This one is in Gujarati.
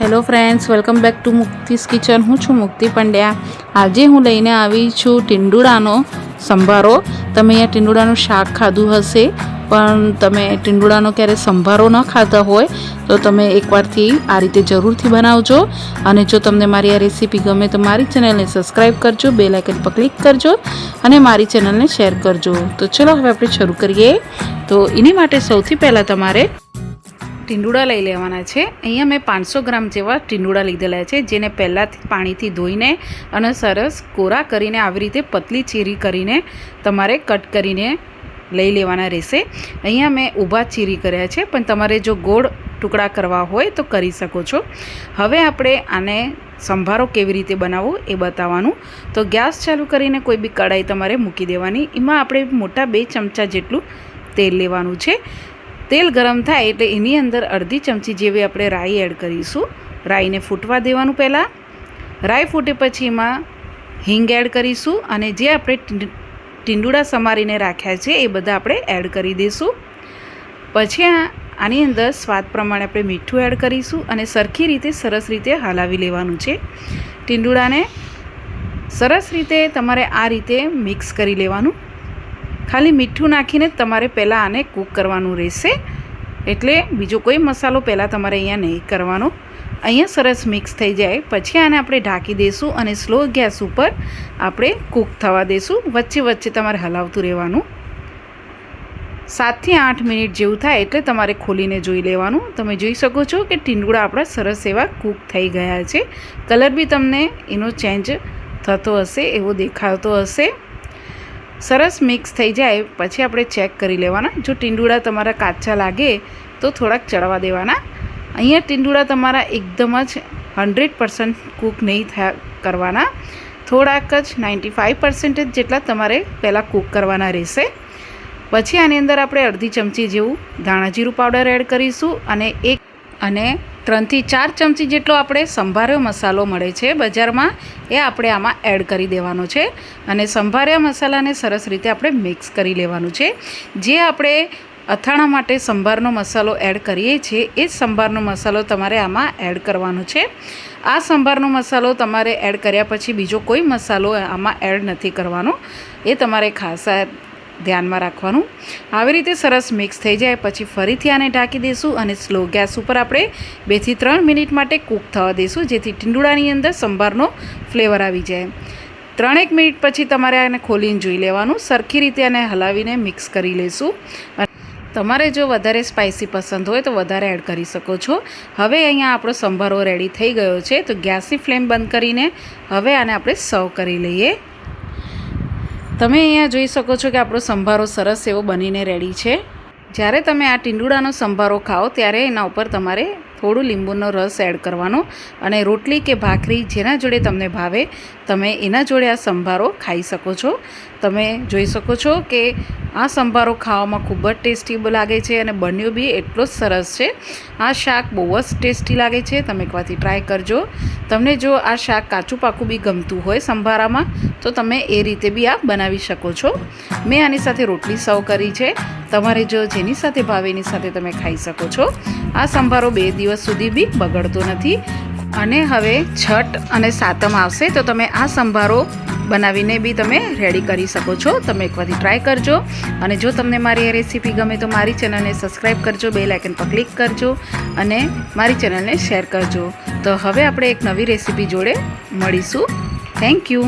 Hello friends, welcome back to Mukti's kitchen. હું છું મુક્તિ પંડ્યા. આજે હું લઈને આવી છું ટીંડુડાનો સંભારો. તમે અહીંયા ટીંડુડાનું શાક ખાધું હશે, પણ તમે ટીંડુડાનો ક્યારે સંભારો ન ખાતા હોય, તો તમે એકવારથી આ રીતે જરૂરથી બનાવજો. અને જો તમને મારી આ રેસીપી ગમે તો મારી ચેનલને સબસ્ક્રાઈબ કરજો બે લાઇકન પર ક્લિક કરજો, અને મારી ચેનલને શેર કરજો. તો ચલો હવે આપણે શરૂ કરીએ. તો એની માટે સૌથી પહેલાં તમારે ટીંડુડા લઈ લેવાના છે. અહીંયા મેં પાંચસો ગ્રામ જેવા ટીંડુડા લીધેલા છે, જેને પહેલાંથી પાણીથી ધોઈને અને સરસ કોરા કરીને આવી રીતે પતલી ચીરી કરીને તમારે કટ કરીને લઈ લેવાના રહેશે. અહીંયા મેં ઊભા ચીરી કર્યા છે, પણ તમારે જો ગોળ ટુકડા કરવા હોય તો કરી શકો છો. હવે આપણે આને સંભારો કેવી રીતે બનાવવો એ બતાવવાનું. તો ગેસ ચાલુ કરીને કોઈ બી કડાઈ તમારે મૂકી દેવાની. એમાં આપણે મોટા બે ચમચા જેટલું તેલ લેવાનું છે. તેલ ગરમ થાય એટલે એની અંદર અડધી ચમચી જેવી આપણે રાઈ એડ કરીશું. રાઈને ફૂટવા દેવાનું પહેલાં. રાઈ ફૂટે પછી એમાં હિંગ એડ કરીશું અને જે આપણે ટીંડ- ટીંડુડા સમારીને રાખ્યા છે એ બધા આપણે એડ કરી દઈશું પછી આની અંદર સ્વાદ પ્રમાણે આપણે મીઠું એડ કરીશું અને સરખી રીતે સરસ રીતે હલાવી લેવાનું છે. ટીંડુડાને સરસ રીતે તમારે આ રીતે મિક્સ કરી લેવાનું. ખાલી મીઠું નાખીને તમારે પહેલાં આને કૂક કરવાનું રહેશે. એટલે બીજો કોઈ મસાલો પહેલાં તમારે અહીંયા નહીં કરવાનો. અહીંયા સરસ મિક્સ થઈ જાય. પછી આને આપણે ઢાંકી દઈશું અને સ્લો ગેસ ઉપર આપણે કૂક થવા દઈશું વચ્ચે વચ્ચે તમારે હલાવતું રહેવાનું. સાતથી આઠ મિનિટ જેવું થાય એટલે તમારે ખોલીને જોઈ લેવાનું. તમે જોઈ શકો છો કે ટીંડુડા આપણા સરસ એવા કૂક થઈ ગયા છે. કલર બી તમને એનો ચેન્જ થતો હશે, એવો દેખાતો હશે. સરસ મિક્સ થઈ જાય, પછી આપણે ચેક કરી લેવાના. જો ટીંડુડા તમારા કાચા લાગે, તો થોડાક ચડવા દેવાના. અહીંયા ટીંડુડા તમારા એકદમ જ હંડ્રેડ પર્સન્ટ કૂક નહીં થયા કરવાના. થોડાક જ નાઇન્ટી ફાઇવ પર્સન્ટેજ જેટલા તમારે પહેલાં કૂક કરવાના રહેશે. પછી આની અંદર આપણે અડધી ચમચી જેવું ધાણા જીરું પાવડર એડ કરીશું અને એક અને ત્રણથી ચાર ચમચી જેટલો આપણે સંભાર્યો મસાલો મળે છે બજારમાં, એ આપણે આમાં એડ કરી દેવાનો છે. અને સંભાર્યા મસાલાને સરસ રીતે આપણે મિક્સ કરી લેવાનું છે. જે આપણે અથાણા માટે સંભારનો મસાલો એડ કરીએ છીએ, એ જ સંભારનો મસાલો તમારે આમાં એડ કરવાનો છે. આ સંભારનો મસાલો તમારે એડ કર્યા પછી બીજો કોઈ મસાલો આમાં એડ નથી કરવાનો. એ તમારે ખાસ ધ્યાનમાં રાખવાનું. આવી રીતે સરસ મિક્સ થઈ જાય, પછી ફરીથી આને ઢાંકી દઈશું અને સ્લો ગેસ ઉપર આપણે બેથી ત્રણ મિનિટ માટે કૂક થવા દઈશું, જેથી ટીંડુળાની અંદર સંભારનો ફ્લેવર આવી જાય. ત્રણેક મિનિટ પછી તમારે આને ખોલીને જોઈ લેવાનું. સરખી રીતે આને હલાવીને મિક્સ કરી લઈશું તમારે જો વધારે સ્પાઇસી પસંદ હોય તો વધારે એડ કરી શકો છો. હવે અહીંયા આપણો સંભારો રેડી થઈ ગયો છે, તો ગેસની ફ્લેમ બંધ કરીને હવે આને આપણે સર્વ કરી લઈએ. તમે અહીંયા જોઈ શકો છો કે આપણો સંભારો સરસ એવો બનીને રેડી છે. જ્યારે તમે આ ટીંડુડાનો સંભારો ખાઓ ત્યારે એના ઉપર તમારે થોડું લીંબુનો રસ એડ કરવાનો અને રોટલી કે ભાખરી જેના જોડે તમને ભાવે, તમે એના જોડે આ સંભારો ખાઈ શકો છો. તમે જોઈ શકો છો કે આ સંભારો ખાવામાં ખૂબ જ ટેસ્ટી લાગે છે અને બન્યો બી એટલો જ સરસ છે. આ શાક બહુ જ ટેસ્ટી લાગે છે. તમે એકવાથી ટ્રાય કરજો. તમને જો આ શાક કાચું પાકું બી ગમતું હોય સંભારામાં, તો તમે એ રીતે બી આ બનાવી શકો છો. મેં આની સાથે રોટલી સર્વ કરી છે. તમારે જો જેની સાથે ભાવે એની સાથે તમે ખાઈ શકો છો, આ સંભારો બે દિવસ સુધી બી બગડતો નથી. અને હવે છઠ અને સાતમ આવશે, તો તમે આ સંભારો બનાવીને બી તમે રેડી કરી શકો છો. તમે એકવારથી ટ્રાય કરજો. અને જો તમને મારી આ રેસીપી ગમે, તો મારી ચેનલને સબસ્ક્રાઈબ કરજો બે લાઇકન પર ક્લિક કરજો, અને મારી ચેનલને શેર કરજો. તો હવે આપણે એક નવી રેસીપી જોડે મળીશું. Thank you